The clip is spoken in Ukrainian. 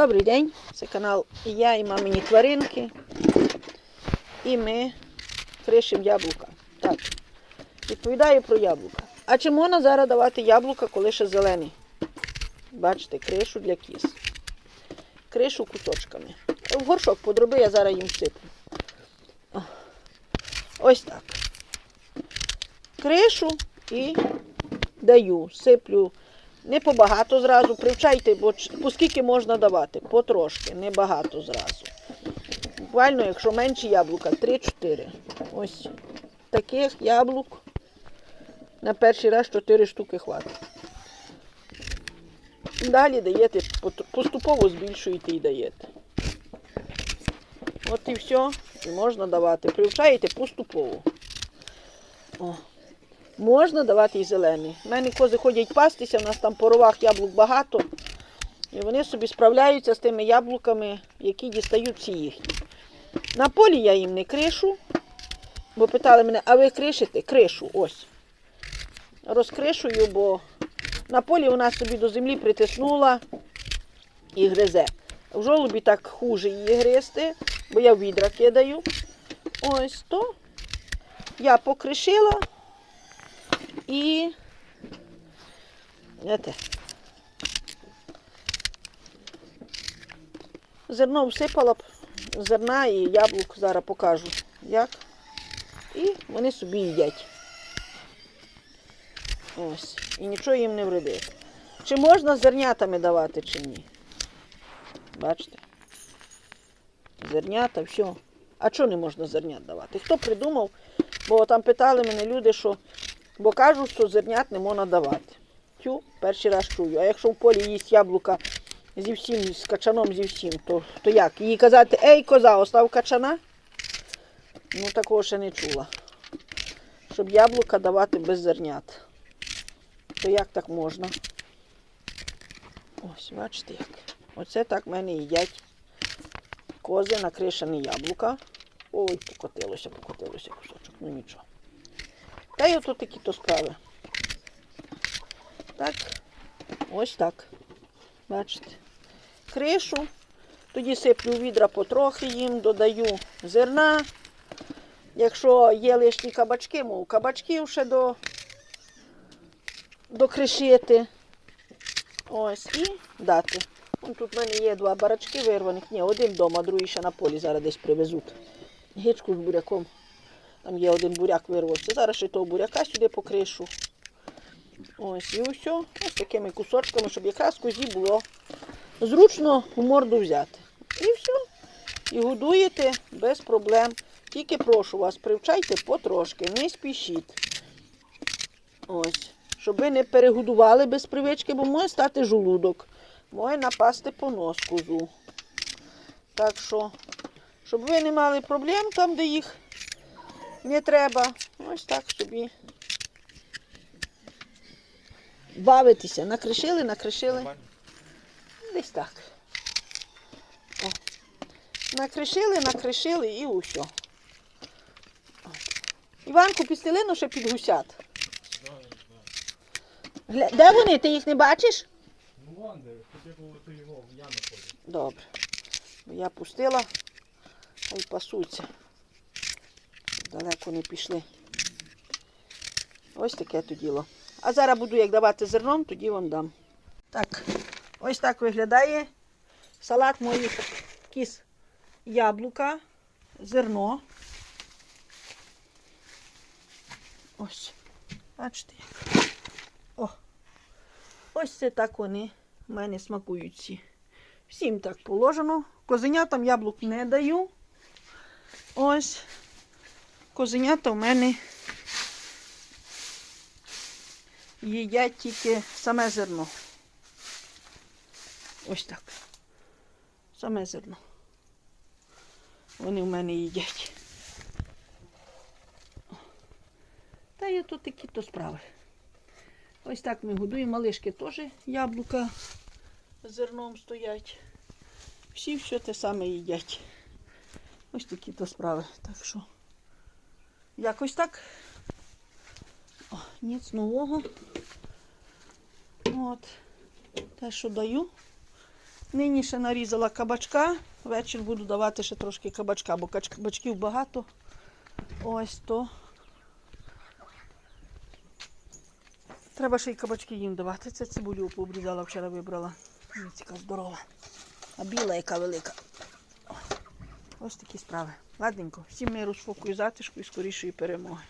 Добрий день, це канал Я і мамині тваринки. І ми кришимо яблука. Так, відповідаю про яблука. А чи можна зараз давати яблука, коли ще зелені? Бачите, кришу для кіз. Кришу кусочками. В горшок подроби, я зараз їм сиплю. Ось так. Кришу і даю, сиплю. Не побагато зразу, привчайте, бо поскільки можна давати, потрошки, не багато зразу. Буквально, якщо менші яблука, 3-4. Ось таких яблук на перший раз 4 штуки хватить. Далі даєте, поступово збільшуєте і даєте. От і все, і можна давати. Привчаєте поступово. О. Можна давати і зелений. У мене кози ходять пастися, в нас там по ровах яблук багато. І вони собі справляються з тими яблуками, які дістають всі їхні. На полі я їм не кришу, бо питали мене, а ви кришите? Кришу, ось. Розкришую, бо на полі вона собі до землі притиснула і гризе. В жолобі так хуже її гризти, бо я відра кидаю. Ось то я покришила. І Знаєте, зерно всипала б зерна і яблук зараз покажу. Як. І вони собі їдять. Ось. І нічого їм не вредить. Чи можна зернятами давати, чи ні? Бачите? Зернята, все. А чого не можна зернят давати? Хто придумав? Бо там питали мене люди, що бо кажуть, що зернят не можна давати. Тю, перший раз чую. А якщо в полі їсть яблука зі всім, з качаном зі всім, то, то як? Їй казати, ей, коза, остав качана? Ну, такого ще не чула. Щоб яблука давати без зернят. То як так можна? Ось, бачите як. Оце так в мене їдять кози накришені яблука. Ой, покотилося, покотилося кусочок, ну нічого. Та й отут такі то справи. Так, ось так. Бачите. Кришу. Тоді сиплю відра потрохи їм, додаю зерна. Якщо є лишні кабачки, мов кабачків ще до, докришити. Ось і дати. Вон тут в мене є два барачки вирваних. Ні, один вдома, другий ще на полі зараз десь привезуть. Гичку з буряком. Там є один буряк вирвався. Зараз ще того буряка сюди покришу. Ось і все. Ось такими кусочками, щоб якраз козі було зручно в морду взяти. І все. І годуєте без проблем. Тільки прошу вас, привчайте потрошки, не спішіть. Ось. Щоб ви не перегодували без привички, бо може стати жолудок. Може напасти понос козу. Так що, щоб ви не мали проблем там, де їх не треба. Ось так собі. Бавитися. Накришили, накришили. Десь так. О. Накришили, накришили і усе. Іванку, підстелину ще під гусят. Гля... Де вони? Ти їх не бачиш? Ну вон де, ти його в яму ходить. Добре. Я пустила, хай пасуться. Далеко не пішли. Ось таке то діло. А зараз буду як давати зерном, тоді вам дам. Так, ось так виглядає салат моїх кіз яблука, зерно. Ось. Бачите. О. Ось це так вони в мене смакують всі. Всім так положено. Козенятам яблук не даю. Ось. Козенята в мене їдять тільки саме зерно. Ось так. Саме зерно. Вони в мене їдять. Та є тут такі то справи. Ось так ми годуємо. Малишки теж яблука з зерном стоять. Всі все те саме їдять. Ось такі то справи. Так що якось так. О, ніц нового. От. Те, що даю, Нині ще нарізала кабачка. Вечір буду давати ще трошки кабачка, бо кабачків багато. Ось то. Треба ще й кабачки їм давати. Це цибулю пообрізала, вчора вибрала. Яка здорова. А біла яка велика. Ось такі справи. Ладненько. Всім миру, спокою, затишку і скорішої перемоги.